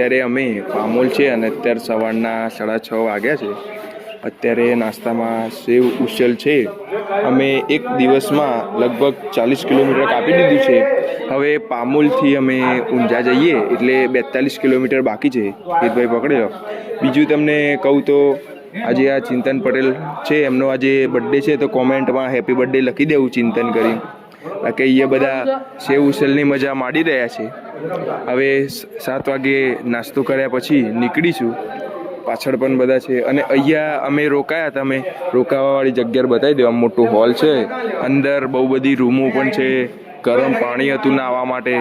અત્યારે અમે પામોલ છે અને અત્યારે સવારના સાડા છ વાગ્યા છે. અત્યારે નાસ્તામાં સેવ ઉછેલ છે. અમે એક દિવસમાં લગભગ ચાલીસ કિલોમીટર કાપી દીધું છે. હવે પામોલથી અમે ઊંઝા જઈએ એટલે બેતાલીસ કિલોમીટર બાકી છે. હિતભાઈ પકડી લો બીજું તમને કહું તો આજે આ ચિંતન પટેલ છે. એમનો આજે બર્થડે છે તો કોમેન્ટમાં હેપી બર્થડે લખી દેવું ચિંતન કરી બાકી અહીંયા બધા સેવ ઉસલની મજા માણી રહ્યા છે. હવે સાત વાગે નાસ્તો કર્યા પછી નીકળીશું. પાછળ પણ બધા છે. અને અહીંયા અમે રોકાયા હતા. અમે રોકાવાવાળી જગ્યા બતાવી દેવા. આમ મોટું હોલ છે. અંદર બહુ બધી રૂમો પણ છે. ગરમ પાણી હતું નાહવા માટે.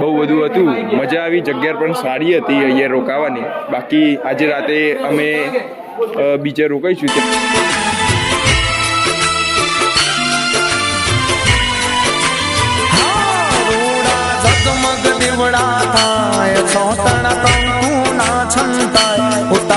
બહુ બધું હતું. મજા આવી. જગ્યા પણ સારી હતી અહીંયા રોકાવાની. બાકી આજે રાતે અમે બીજે રોકાઈશું. ત્યાં সন্তান।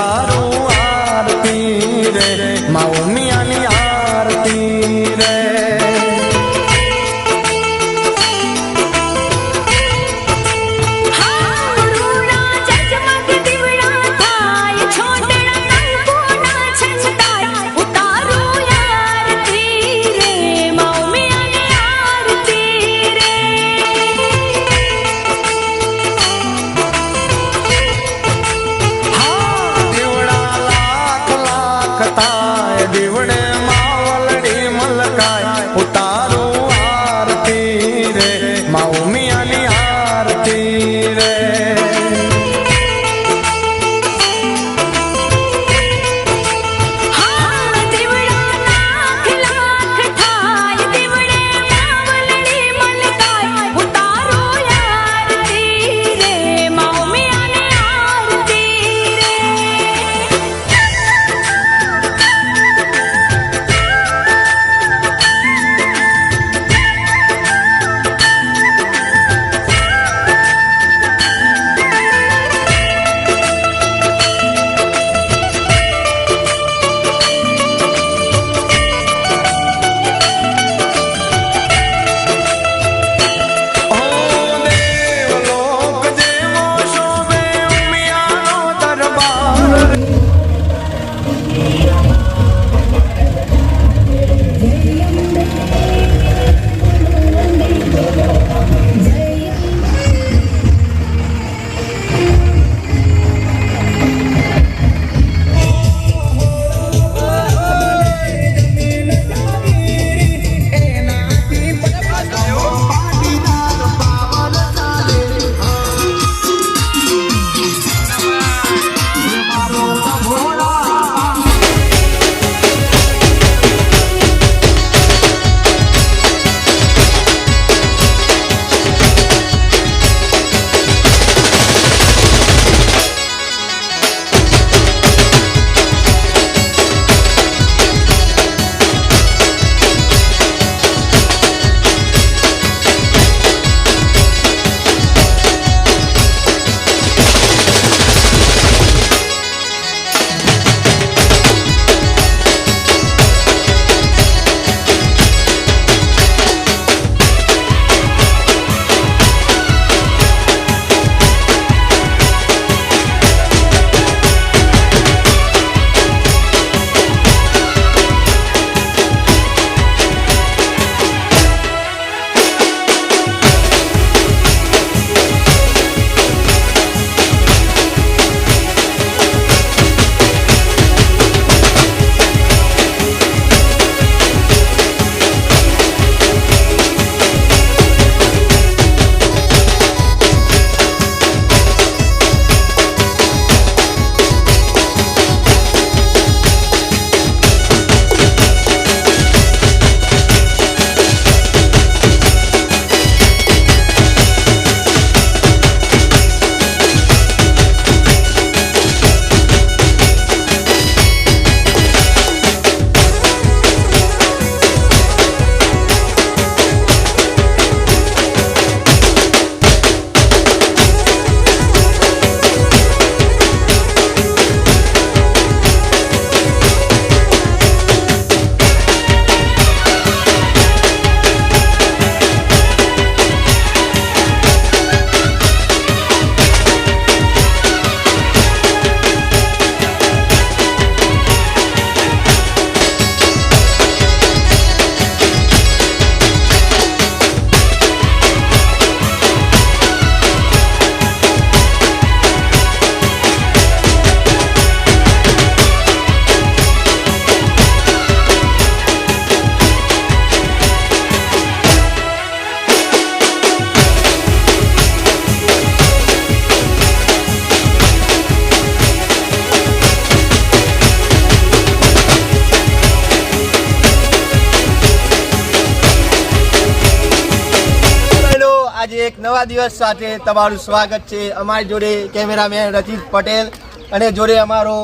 નવા દિવસ સાથે તમારું સ્વાગત છે. અમારી જોડે કેમેરામેન રચિત પટેલ અને જોડે અમારો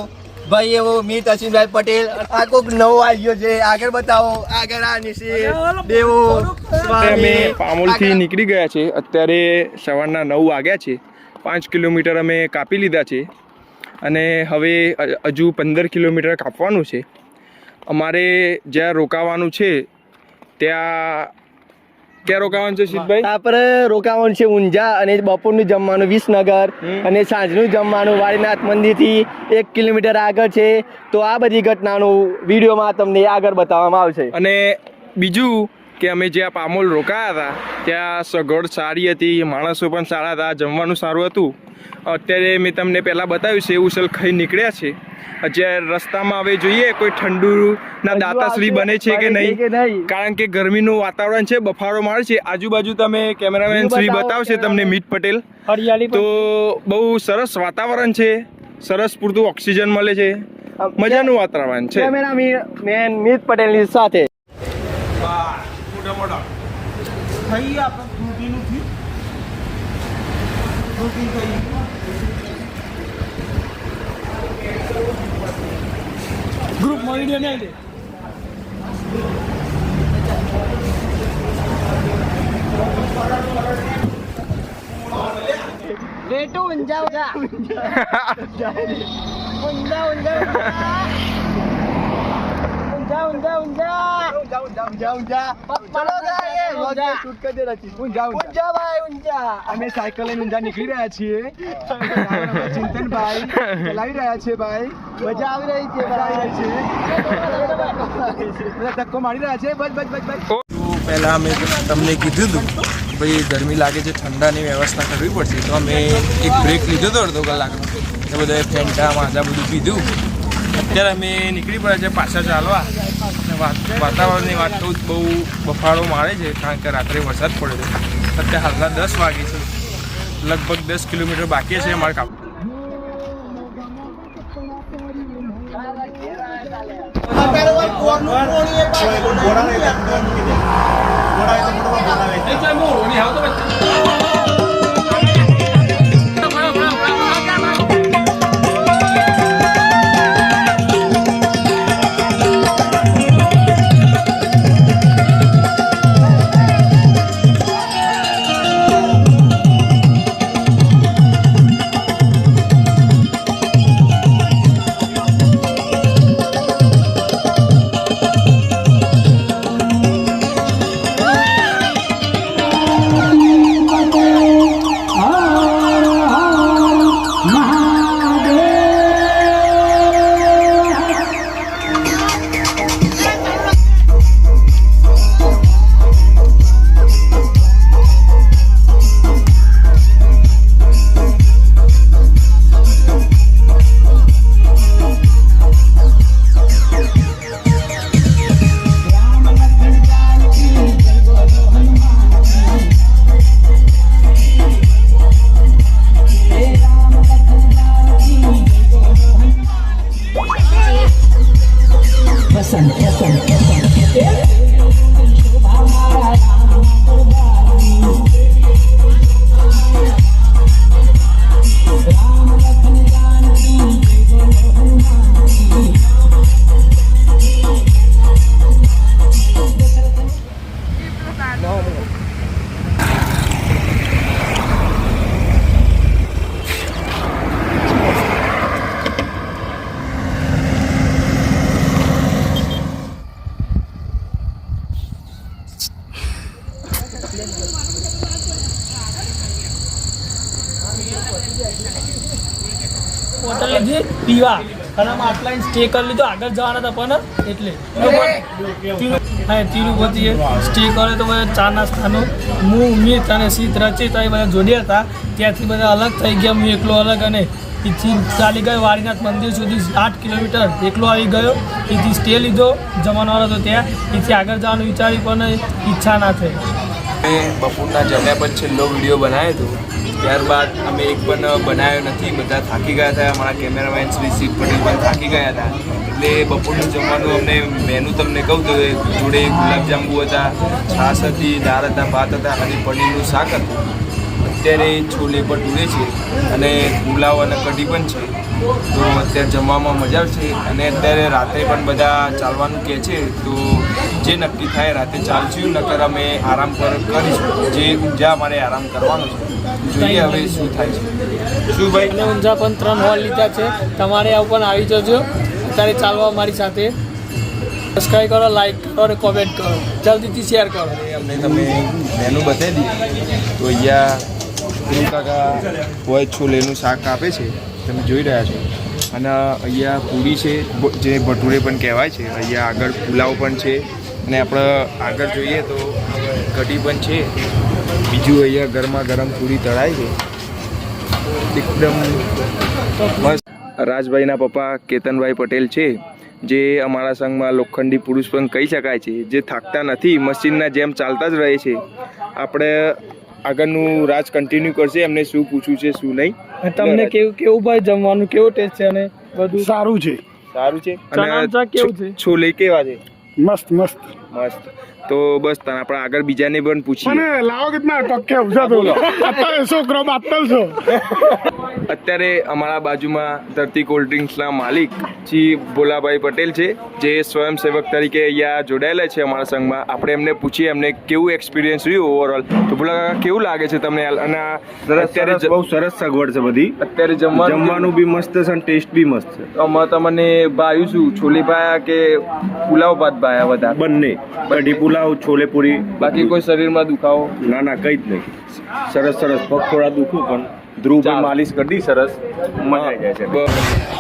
ભાઈ એવો મીત અસીમભાઈ પટેલ. આ કોક નવો આવ્યો છે. આગળ બતાવો. આગળ આ નિશી દેવો અમે પામોલથી નીકળી ગયા છે. અત્યારે સવારના નવ વાગ્યા છે. પાંચ કિલોમીટર અમે કાપી લીધા છે. અને હવે હજુ પંદર કિલોમીટર કાપવાનું છે. અમારે જ્યાં રોકાવાનું છે ત્યાં ક્યાં રોકાવાનું છે આપણે રોકાવાનું છે ઊંઝા અને બપોરનું જમવાનું વિસનગર અને સાંજનું જમવાનું વાડીનાથ મંદિરથી એક કિલોમીટર આગળ છે. તો આ બધી ઘટનાનું વિડીયોમાં તમને આગળ બતાવવામાં આવશે. અને બીજું કે અમે જ્યાં પામોલ રોકાયા હતા ત્યાં સગવડ સારી હતી માણસો પણ સારા હતા જમવાનું સારું હતું. અત્યારે મેં તમને પહેલાં બતાવ્યું છે ઉસલ ખાઈ નીકળ્યા છે. અત્યારે રસ્તામાં હવે જોઈએ કોઈ ઠંડુના દાતાશ્રી બને છે કે નહીં. કારણ કે ગરમીનું વાતાવરણ છે બફારો મારે છે. આજુબાજુ તમે કેમેરામેન શ્રી બતાવશે તમને મીત પટેલ. તો બહુ સરસ વાતાવરણ છે સરસ પૂરતું ઓક્સિજન મળે છે. મજાનું વાતાવરણ છે. મેન મીત પટેલની સાથે. પ્રોડક્ટ થઈ આપણે ફ્રૂટીનું થયું ફ્રૂટી થઈ ગ્રુપ મળી દે નહીં બેટુ ઊંઝા ઊંઝા ઊંઝા ઊંઝા ઊંઝા ઊંઝા ઊંઝા નીકળી રહ્યા છીએ મજા આવી રહી છે મજા આવી રહી છે બધા તમને કીધું હતું ભાઈ ગરમી લાગે છે ઠંડાની વ્યવસ્થા કરવી પડશે. તો અમે એક બ્રેક લીધો હતો, અડધો કલાકનો. એ બધાએ ફેન્ટા, માજા બધું પીધું. અત્યારે અમે નીકળી પડ્યા છે પાછા ચાલવા. વાતાવરણની વાત તો બહુ બફારો મારે છે, કારણ કે રાત્રે વરસાદ પડ્યો છે અત્યારે હાલના દસ વાગે છે. લગભગ દસ કિલોમીટર બાકી છે અમારે કામ બોટલ લીધી, પીવા. અને અમે આટલા સ્ટે કરી લીધો. આગળ જવાના હતા પણ એટલે. હા તિરુપતિએ સ્ટે કર્યો તો બધા ચા નાસ્તાનું હું મિત અને સીત રચિત એ બધા જોડ્યા હતા. ત્યાંથી બધા અલગ થઈ ગયા. હું એકલો અલગ અને એથી ચાલી ગયો વારીનાથ મંદિર સુધી આઠ કિલોમીટર એકલો આવી ગયો. એથી સ્ટે લીધો. જમવાનો હતો ત્યાં. એથી આગળ જવાનું વિચાર્યું પણ ઈચ્છા ના થઈ. અમે બપોરના જમ્યા પછી છેલ્લો વીડિયો બનાવ્યો હતો. ત્યારબાદ અમે એક પણ બનાવ્યો નથી. બધા થાકી ગયા હતા. અમારા કેમેરામેન શ્રી શિવ પટેલ પણ થાકી ગયા હતા. એટલે બપોરનું જમવાનું અમને મેનુ તમને કહું તો જોડે ગુલાબજાંબુ હતા, છાશ હતી, દાળ હતા, ભાત હતા અને પનીરનું શાક હતું. અત્યારે છોલે ભટુરે છે અને પુલાવ અને કઢી પણ છે. તો અત્યારે જમવામાં મજા આવશે અને અત્યારે રાત્રે પણ બધા ચાલવાનું કહે છે તો જે નક્કી થાય રાતે ચાલશું, નકર અમે આરામ પર કરીશું. જે ઊંઝા અમારે આરામ કરવાનો છે. જોઈએ હવે શું થાય છે. શું ભાઈ અને ઊંઝા પણ ત્રણ હોલ લીધા છે. તમારે આવું પણ આવી જજો. અત્યારે ચાલવા અમારી સાથે. સબસ્ક્રાઈબ કરો લાઈક કરો અને કોમેન્ટ કરો. જલ્દીથી શેર કરો. અમને તમે મેનુ બતાવી દીધું. તો અહીંયા ગુરુ કાકા હોય છોલેનું શાક આપે છે. તમે જોઈ રહ્યા છો. અને અહીંયા પૂરી છે જે ભટુરે પણ કહેવાય છે. અહીંયા આગળ પુલાવ પણ છે. અને આપણે આગળ જોઈએ તો કઢી પણ છે. બીજું અહીંયા ગરમા ગરમ પૂરી તળાય છે. એકદમ મસ્ત. રાજભાઈના પપ્પા કેતનભાઈ પટેલ છે જે અમારા સંઘમાં લોખંડી પુરુષ પણ કહી શકાય છે જે થાકતા નથી મશીનના જેમ ચાલતા જ રહે છે. આપણે આગળનું રાજ કન્ટિન્યુ કરશે એમને શું પૂછવું છે શું નહીં. તમને કેવું કેવું ભાઈ જમવાનું કેવો ટેસ્ટ છે અને બધું? સારું છે. સારું છે. અને કેવું છે? છોલે કેવા છે? મસ્ત મસ્ત. મસ્ત. તો બસ તને આપણે આગળ બીજાને પણ પૂછીએ. લાવો કેટલા ટકે ઉજા તો છોકરો બાતલ છો? અત્યારે અમારા બાજુમાં ધરતી કોલ્ડ ડ્રિંક્સના માલિક શ્રી ભોલાભાઈ પટેલ છે જે સ્વયંસેવક તરીકે અહીંયા જોડાયેલા છે અમારા સંઘમાં. આપણે એમને પૂછીએ એમને કેવું એક્સપિરિયન્સ રહ્યું ઓવરઓલ તો ભોલા કાકા કેવું લાગે છે તમને અને અત્યારે બહુ સરસ સગવડ છે બધી. અત્યારે જમવા જમવાનું બી મસ્ત છે અને ટેસ્ટ બી મસ્ત છે. અમે તમને ભાવ્યું છું છોલે ભાયા કે પુલાવ ભાત ભાયા બધા? બંને. કઢી પુલાવ છોલે પૂરી. બાકી કોઈ શરીરમાં દુખાવો? ના ના કંઈ જ નહીં. સરસ સરસ. પગ થોડા દુખું પણ. ધ્રુવ માલિશ કરી દી સરસ મજા આવી જાય છે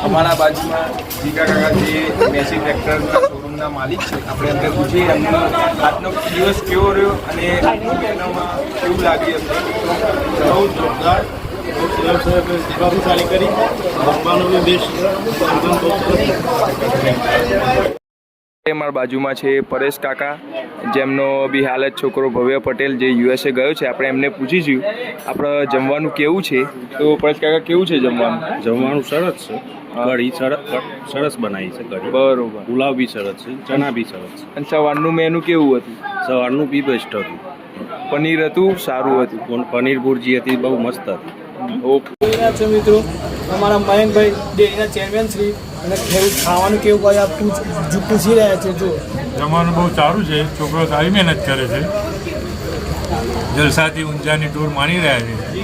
અમારા બાજુમાં જીગા કાકા જે મેસી ટ્રેક્ટરના શોરૂમના માલિક છે આપણે અંદર પૂછીએ એમનો આજનો દિવસ કેવો રહ્યો અને એનામાં કેવું લાગી હશે બહુ જોરદાર બહુ સરસ સેવા સારી કરી બી બેસ્ટ મારા બાજુમાં છે પરેશ કાકા જેમનો બી હાલ જ છોકરો ભવ્ય પટેલ જે યુએસએ ગયો છે. આપણે એમને પૂછીશું આપણે જમવાનું કેવું છે? તો પરેશ કાકા કેવું છે જમવાનું? જમવાનું સરસ છે. કઢી સરસ સરસ બનાવી છે કઢી. બરોબર. પુલાવ બી સરસ છે ચણા બી સરસ છે. અને સવારનું મેનુ કેવું હતું? સવારનું બી બેસ્ટ હતું. પનીર હતું સારું હતું? પણ પનીર ભુરજી હતી બહુ મસ્ત હતી. ઓકે. મિત્રો? અમારા મયંકભાઈ ડેરીના ચેરમેન શ્રી અને ખાવાનું કેવું ભાઈ આ પૂછ જો પૂછી રહ્યા છે જો જમવાનું બહુ સારું છે. છોકરો સારી મહેનત કરે છે. જલસાથી ઊંઝાની ટૂર માણી રહ્યા છે.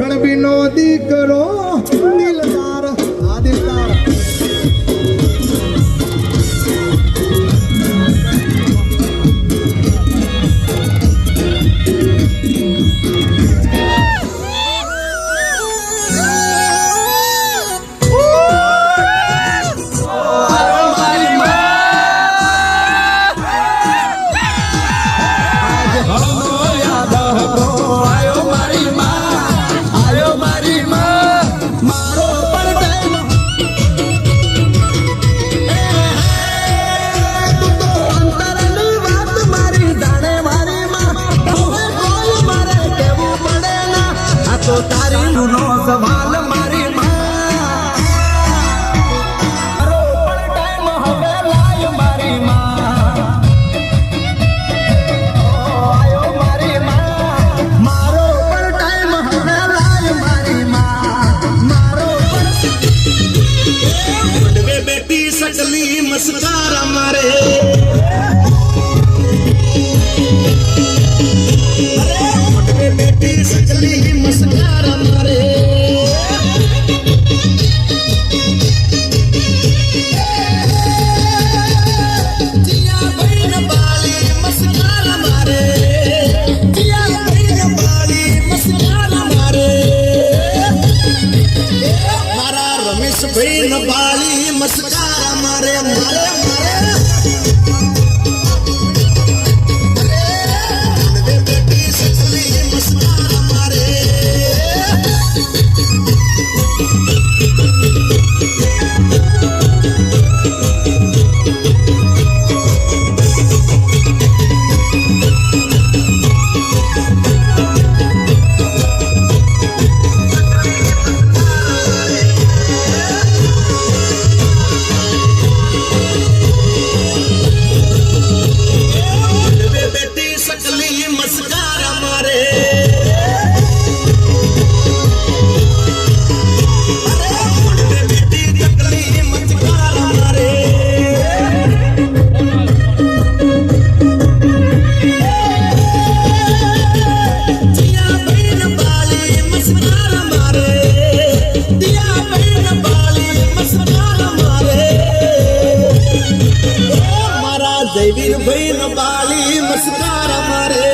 going to be no મારા જયવીર ભાઈ ન બાલી મસ્કાર મારે.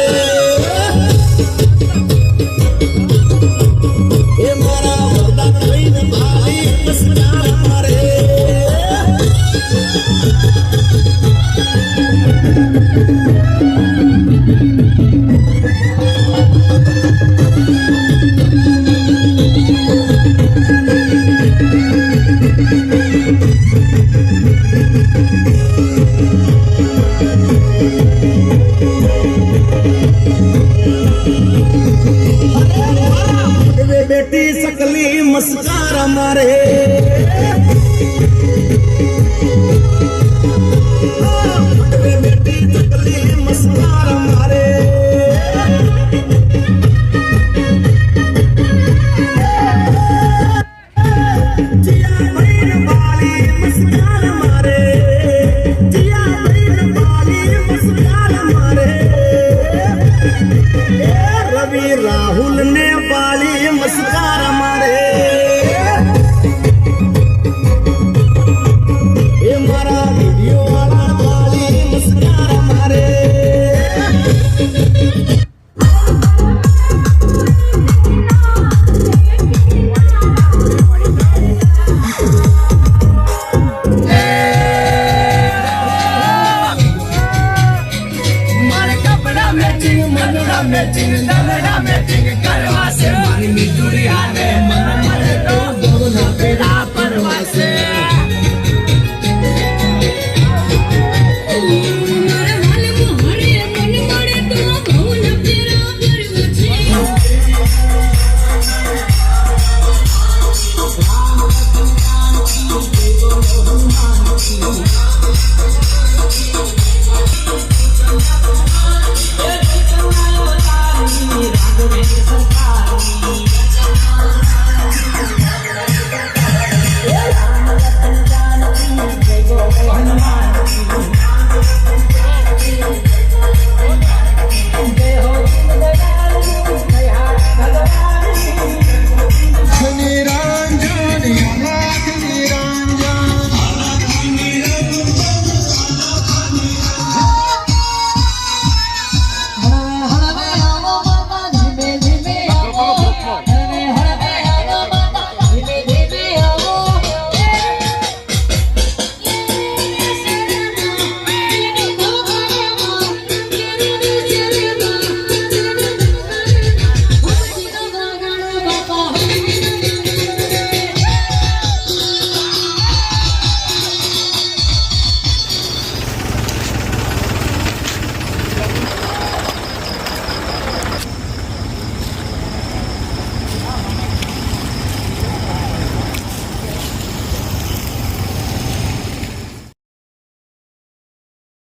સકલી મસ્કાર મારે વે Oh,